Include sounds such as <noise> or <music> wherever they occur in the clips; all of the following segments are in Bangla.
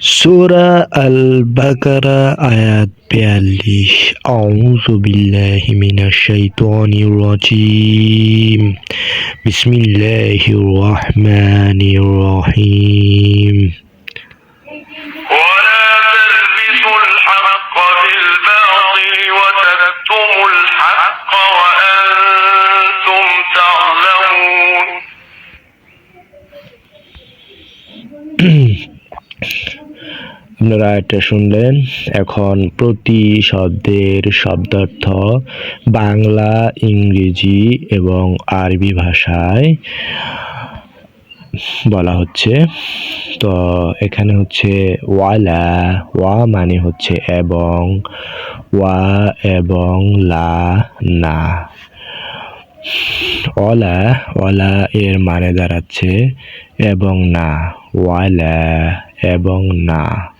سورة البقرة آيات 42 أعوذ بالله من الشيطان الرجيم. بسم الله الرحمن الرحيم. আপনারা এটা শুনলেন। এখন প্রতি শব্দের শব্দার্থ বাংলা, ইংরেজি এবং আরবি ভাষায় বলা হচ্ছে। তো এখানে হচ্ছে ওয়ালা, ওয়া মানে হচ্ছে এবং, ওয়া এবং লা, না। ওলা ওলা এর মানে দাঁড়াচ্ছে এবং না। ওয়ালা এবং না।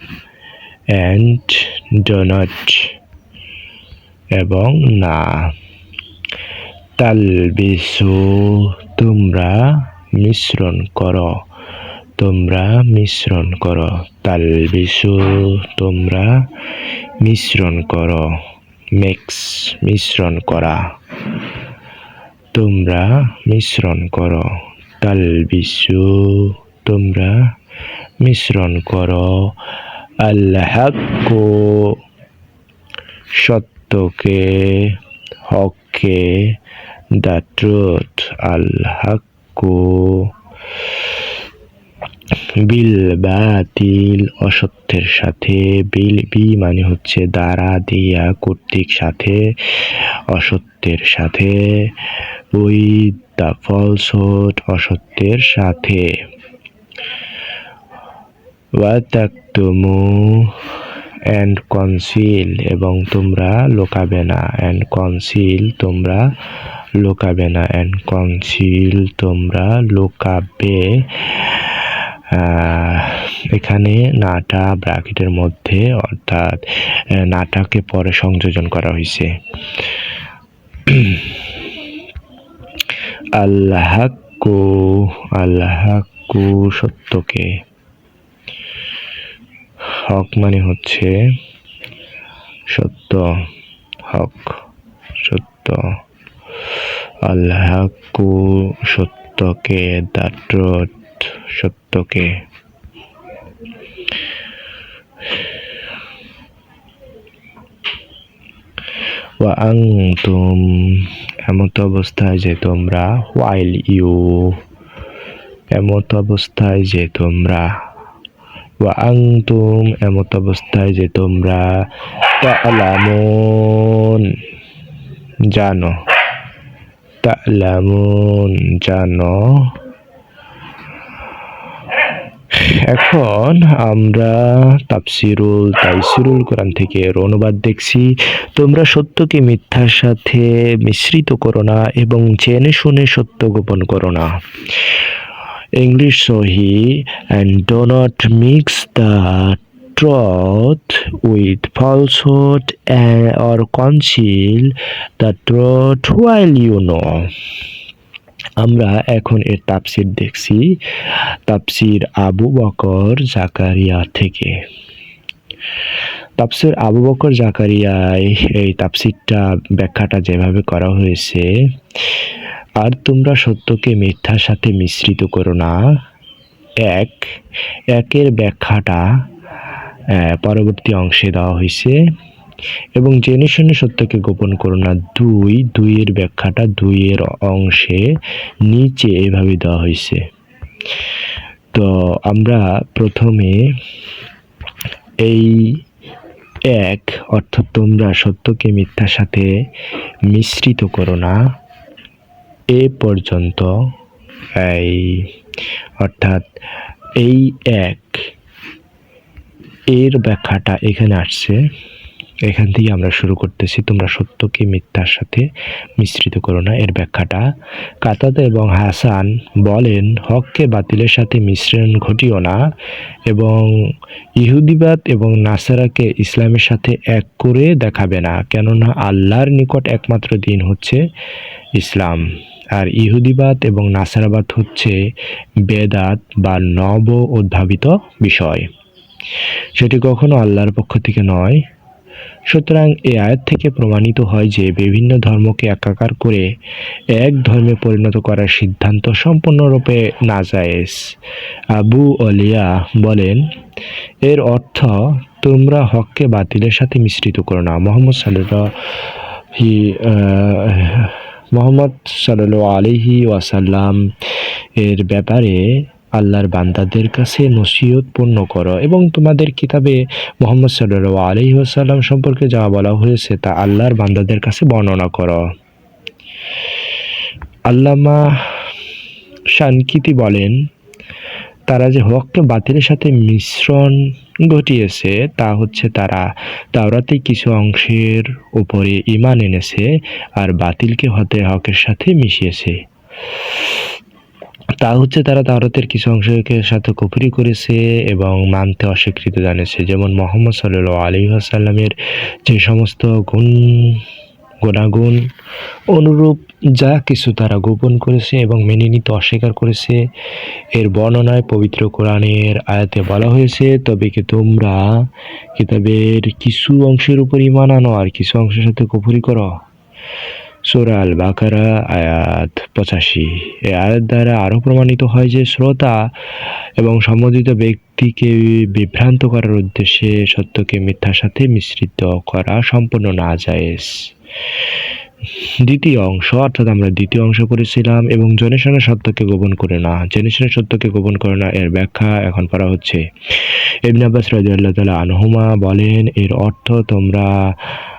অ্যান্ড ডোনট এবং না। তালবিসু, তোমরা মিশ্রণ করো। তোমরা মিশ্রণ করো। তালবিসু, তোমরা মিশ্রণ করো। মিক্স মিশ্রণ করা। তোমরা মিশ্রণ করো। তালবিসু তোমরা মিশ্রণ করো। আল্লাহ সত্যকে, হককে দ্য ট্রুথ। বিল বাতিল, অসত্যের সাথে। বিল, বি মানে হচ্ছে দ্বারা দিয়া কর্তৃক সাথে, অসত্যের সাথে। ওই দ্য ফলসহুড, অসত্যের সাথে। ওয়াতাকতুমু অ্যান্ড কনসিল এবং তোমরা লোকাবে না। অ্যান্ড কনসিল তোমরা লোকাবে না। অ্যান্ড কনসিল তোমরা লোকাবে। এখানে নাটা ব্র্যাকেটের মধ্যে অর্থাৎ নাটাকে পরে সংযোজন করা হয়েছে। আল্লাহাক্কু আল্লাহাক্কু সত্যকে হক মানে হচ্ছে সত্য হক, সত্য। আল্লাহাক্কু সত্যকে দ্য সত্যকে। ওয়া আনতুম এমত অবস্থায় যে তোমরা হোয়াইল ইউ এমত অবস্থায় যে তোমরা ওয়া আনতুম এমত অবস্থায় যে তোমরা তা'লামুন জানো। তা'লামুন জানো। এখন আমরা তাফসিরুল তাইসিরুল কোরআন থেকে এর অনুবাদ দেখছি। তোমরা সত্যকে মিথ্যার সাথে মিশ্রিত করো না এবং জেনে শুনে সত্য গোপন করো না। ইংলিশ সহি and do not mix the truth with falsehood and, or conceal the truth while you know. আমরা এখন এর তাফসির দেখছি তাপসির আবু বকর জাকারিয়া থেকে। তাফসির আবু বকর জাকারিয়ায় এই তাফসিরটা ব্যাখ্যাটা যেভাবে করা হয়েছে আর তোমরা সত্যকে মিথ্যার সাথে মিশ্রিত করো না। এক, একের ব্যাখ্যাটা পরবর্তী অংশে দেওয়া হয়েছে। এবং জেনে শুনে সত্যকে গোপন করো না। দুই, দুইয়ের ব্যাখ্যাটা দুইয়ের অংশে নিচে এভাবে দেওয়া হয়েছে। তো আমরা প্রথমে এই এক, অর্থাৎ তোমরা সত্যকে মিথ্যার সাথে মিশ্রিত করো না। এ পর্যন্ত এই, অর্থাৎ এই এক, এর ব্যাখ্যাটা এখানে আসছে। এখান থেকে আমরা শুরু করতেছি। তোমরা সত্যকে মিথ্যার সাথে মিশ্রিত করো না। এর ব্যাখ্যাটা, কাতাদা এবং হাসান বলেন, হককে বাতিলের সাথে মিশ্রণ ঘটিও না এবং ইহুদিবাদ এবং নাসারাকে ইসলামের সাথে এক করে দেখাবে না। কেননা আল্লাহর নিকট একমাত্র দিন হচ্ছে ইসলাম। আর ইহুদিবাদ এবং নাসারাবাদ হচ্ছে বেদাত বা নব উদ্ভাবিত বিষয়। সেটি কখনো আল্লাহর পক্ষ থেকে নয়। সুতরাং এই আয়াত থেকে প্রমাণিত হয় যে বিভিন্ন ধর্মকে একাকার করে এক ধর্মে পরিণত করার সিদ্ধান্ত সম্পূর্ণরূপে নাজায়েজ। আবু অলিয়া বলেন, এর অর্থ, তোমরা হককে বাতিলের সাথে মিশ্রিত করো না। মোহাম্মদ সাল্লাহ মোহাম্মদ সাল্লু আলিহি ওয়াসাল্লাম এর ব্যাপারে আল্লাহর বান্দাদের কাছে নসিহত পূর্ণ করো এবং তোমাদের কিতাবে মোহাম্মদ সাল্লু আলহি ওসাল্লাম সম্পর্কে যা বলা হয়েছে তা আল্লাহর বান্দাদের কাছে বর্ণনা করো। আল্লামা শানকিতি বলেন তারা যে হককে বাতিলের সাথে মিশ্রণ ঘটিয়েছে, তা হচ্ছে তারা তাওরাতে কিছু অংশের উপরে ইমান এনেছে আর বাতিলকে হতে হকের সাথে মিশিয়েছে। তা হচ্ছে তারা তাওরাতের কিছু অংশকে সাথে কুফরি করেছে এবং মানতে অস্বীকৃত জানিয়েছে। যেমন মোহাম্মদ সাল্লাহ আলী আসাল্লামের যে সমস্ত গুণ গুণাগুণ অনুরূপ যা কিছু তারা গোপন করেছে এবং মেনে নিতে অস্বীকার করেছে। এর বর্ণনায় পবিত্র কোরআনের আয়াতে বলা হয়েছে, তবে কি তোমরা কিতাবের কিছু অংশের উপর ইমান আনো আর কিছু অংশের সাথে কুফরি করো? সোরা আল বাকারা আয়াত পঁচাশি। এই আয়াত দ্বারা আরও প্রমাণিত হয় যে শ্রোতা এবং সম্বন্ধিত ব্যক্তিকে বিভ্রান্ত করার উদ্দেশ্যে সত্যকে মিথ্যার সাথে মিশ্রিত করা সম্পূর্ণ না জায়েজ দ্বিতীয় অংশ, অর্থাৎ আমরা দ্বিতীয় অংশ পড়েছিলাম এবং জেনে শুনে সত্যকে গোপন করে না। জেনে শুনে সত্যকে গোপন করে না, এর ব্যাখ্যা এখন করা হচ্ছে। ইবনে আব্বাস রাদিয়াল্লাহু তালা আনহুমা বলেন, এর অর্থ তোমরা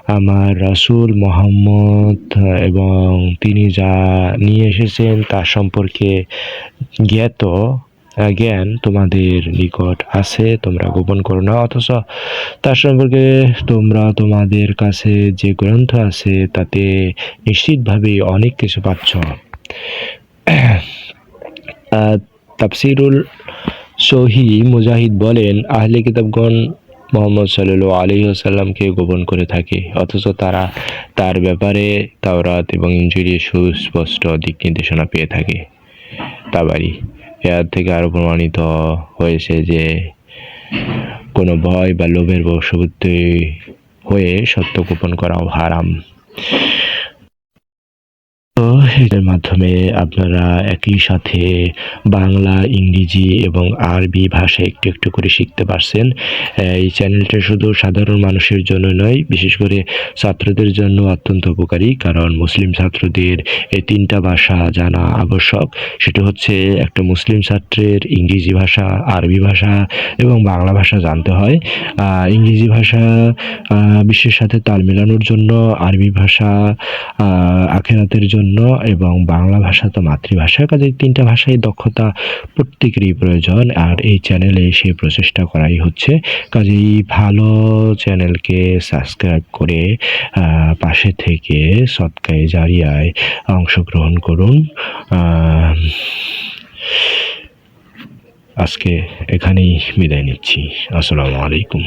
আমার রাসূল মোহাম্মদ এবং তিনি যা নিয়ে এসেছেন তার সম্পর্কে জ্ঞাত জ্ঞান তোমাদের নিকট আছে, তোমরা গোপন করো না, অথচ তার সম্পর্কে তোমরা তোমাদের কাছে যে গ্রন্থ আছে, তাতে নিশ্চিতভাবে অনেক কিছু পাচ্ছ। <clears throat> তাফসিরুল সহি মুজাহিদ বলেন, আহলে কিতাবগণ মোহাম্মদ সাল্লু আলী আসাল্লামকে গোপন করে থাকে, অথচ তারা তার ব্যাপারে তাওরাত এবং ইঞ্জুরি সুস্পষ্ট দিক নির্দেশনা পেয়ে থাকে। তাবারি। এর থেকে আরও প্রমাণিত হয়েছে যে কোনো ভয় বা লোভের বশবর্তী হয়ে সত্য গোপন করা হারাম। তো এটার মাধ্যমে আপনারা একই সাথে বাংলা, ইংরেজি এবং আরবি ভাষা একটু একটু করে শিখতে পারছেন। এই চ্যানেলটা শুধু সাধারণ মানুষের জন্য নয়, বিশেষ করে ছাত্রদের জন্য অত্যন্ত উপকারী, কারণ মুসলিম ছাত্রদের এই তিনটা ভাষা জানা আবশ্যক। সেটা হচ্ছে একটা মুসলিম ছাত্রের ইংরেজি ভাষা, আরবি ভাষা এবং বাংলা ভাষা জানতে হয়। ইংরেজি ভাষা বিশ্বের সাথে তাল মেলানোর জন্য আরবি ভাষা আখেরাতের জন্য এবং বাংলা ভাষা তো মাতৃভাষা কাজে তিনটা ভাষায় দক্ষতা প্রত্যেকেরই প্রয়োজন। আর এই চ্যানেলে সেই প্রচেষ্টা করাই হচ্ছে। কাজেই ভালো চ্যানেলকে সাবস্ক্রাইব করে পাশে থেকে সৎকায়ে জারিয়ায় অংশগ্রহণ করুন। আজকে এখানেই বিদায় নিচ্ছি। আসসালামু আলাইকুম।